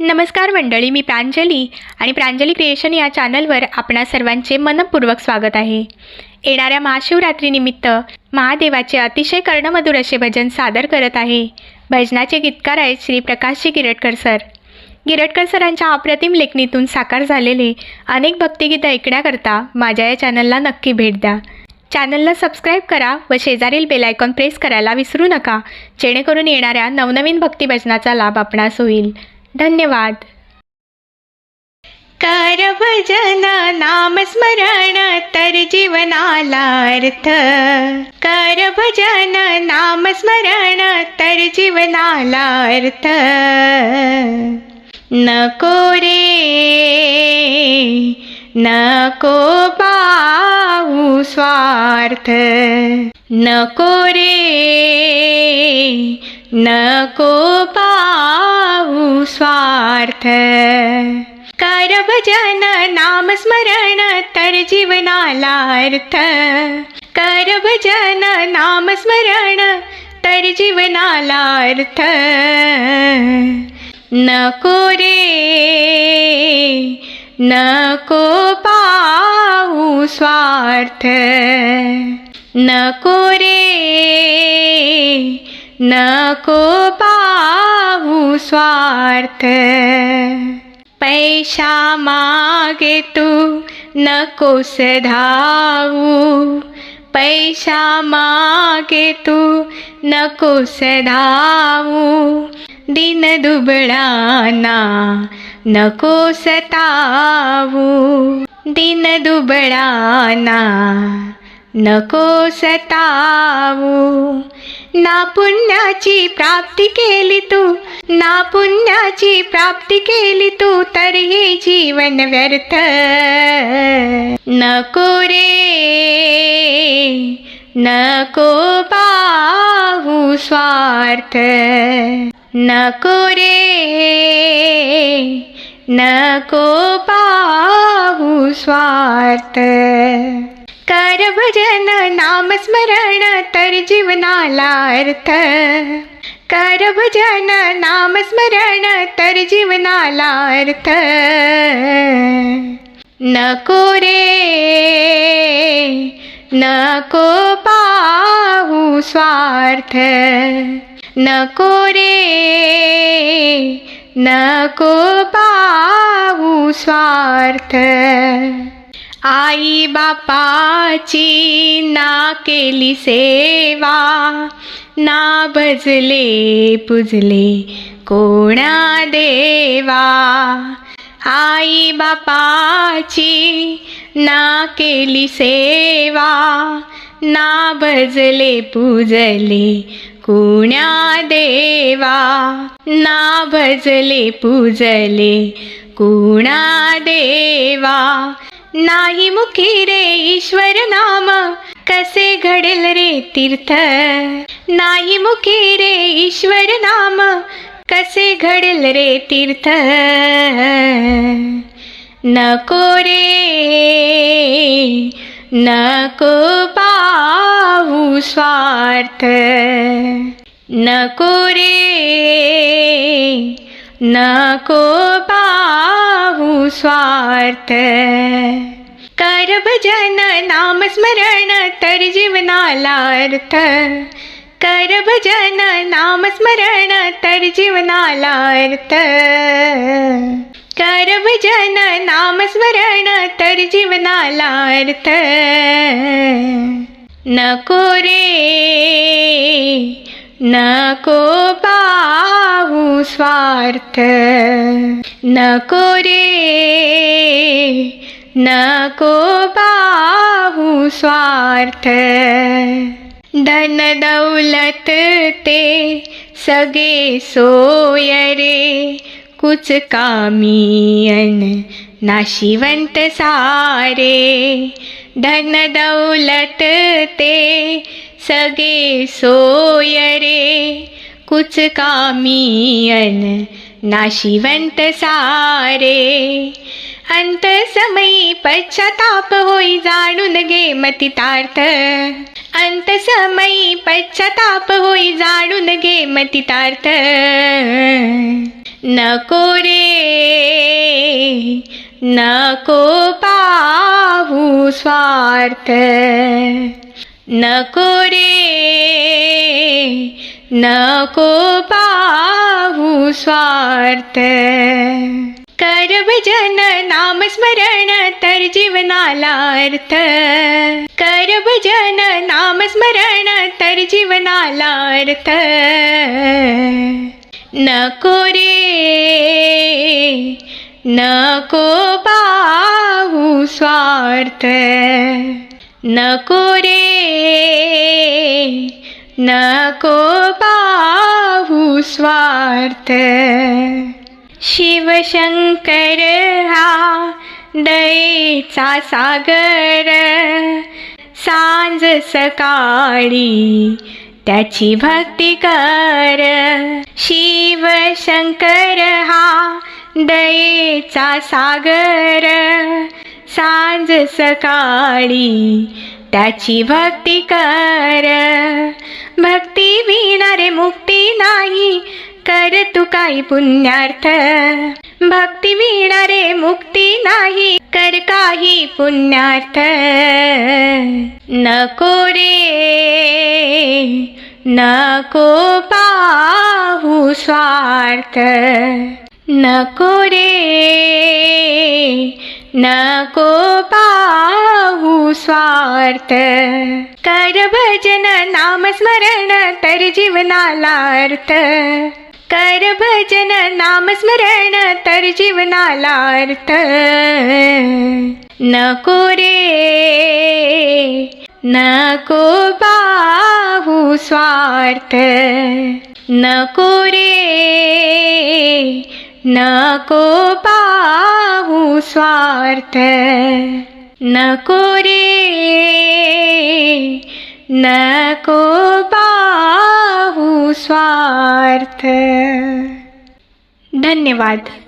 नमस्कार मंडळी मी प्रांजली आणि प्रांजली क्रिएशन या चॅनलवर आपणा सर्वांचे मनपूर्वक स्वागत आहे. येणाऱ्या महाशिवरात्रीनिमित्त महादेवाचे अतिशय कर्णमधुर असे भजन सादर करत आहे. भजनाचे गीतकार आहेत श्री प्रकाशजी गिरटकर सर. गिरटकर सरांच्या अप्रतिम लेखणीतून साकार झालेले अनेक भक्तिगीतं ऐकण्याकरता माझ्या या चॅनलला नक्की भेट द्या. चॅनलला सबस्क्राईब करा व शेजारील बेल आयकॉन प्रेस करायला विसरू नका जेणेकरून येणाऱ्या नवनवीन भक्तिभजनाचा लाभ आपणास होईल. धन्यवाद. कर भजन नामस्मरण तर जीवनाला अर्थ कर भजन नामस्मरण तर जीवनाला अर्थ नको रे नको पाऊ स्वार्थ. नको रे नको पाहू स्वार्थ। कर भजन नामस्मरण तर जीवनाला अर्थ कर भजन नामस्मरण तर जीवनाला अर्थ नको रे नको पाऊ स्वार्थ। नको रे नको भाऊ स्वार्थ। पैसा मागे तू नकोस धावू पैसा मागे तू नकोस धावू दिन दुबळाना नको सतावू। दिन दुबळाना नको सतावू. ना पुण्याची प्राप्ती केली तू ना पुण्याची प्राप्ती केली तू तर जीवन व्यर्थ. नको रे नको पाहू स्वार्थ. नको रे नको पाहू स्वार्थ. कर भजन नामस्मरण तर जीवनाला अर्थ. कर भजन नामस्मरण तर जीवनाला अर्थ. नको रे नको पाहू स्वार्थ. नको रे नको पाहू स्वार्थ. आई बापाची ना केली सेवा ना भजले पुजले कोणा देवा? आई बापाची ना केली सेवा ना भजले पूजले कुण्या देवा? ना भजले पूजले कुणा देवा? नाही मुखी रे ईश्वर नाम कसे घडेल रे तीर्थ? नाही मुखी रे ईश्वर नाम कसे घडेल रे तीर्थ? नको रे नको पाहू स्वार्थ. नको रे नको पाहू स्वार्थ. कर भजन नामस्मरण तर जीवनाला अर्थ. कर भजन नामस्मरण तर जीवनाला अर्थ. कर भजन नामस्मरण तर जीवनाला अर्थ. नको रे नको स्वार्थ नको रे नको पाहू स्वार्थ धन दौलत ते सगे सोय रे कुछ कामियन नाशिवंत सारे धन दौलत ते सगे सोय रे कुछ कामियन नाशिवंत सारे। अंत समयी पश्चाताप होई जाणून घे मतितार्थ। अंत समयी पश्चाताप होई जाणून घे मतितार्थ। नको रे नको पाहू स्वार्थ। नको रे नको पाहू स्वार्थ. कर भजन नामस्मरण तर जीवनाला अर्थ. कर भजन नामस्मरण तर जीवनाला अर्थ. नको रे नको पाहू स्वार्थ. नको रे नको पाहू स्वार्थ. शिवशंकर हा दयेचा सागर. सांज सकाळी त्याची भक्ती कर. शिवशंकर हा दयेचा सागर. सांज सकाळी त्याची भक्ती कर. भक्ती विणारे मुक्ती नाही. कर तू काही पुण्यार्थ. भक्ती विणारे मुक्ती नाही. कर काही पुण्यार्थ. नको रे नको पाहू स्वार्थ. नको रे नको पाहू स्वार्थ. कर भजन नामस्मरण तर जीवनाला अर्थ. कर भजन नामस्मरण तर जीवनाला अर्थ. नको रे नको पाहू स्वार्थ. नको रे नको पाहू स्वार्थ. नको रे नको पाहू स्वार्थ. धन्यवाद.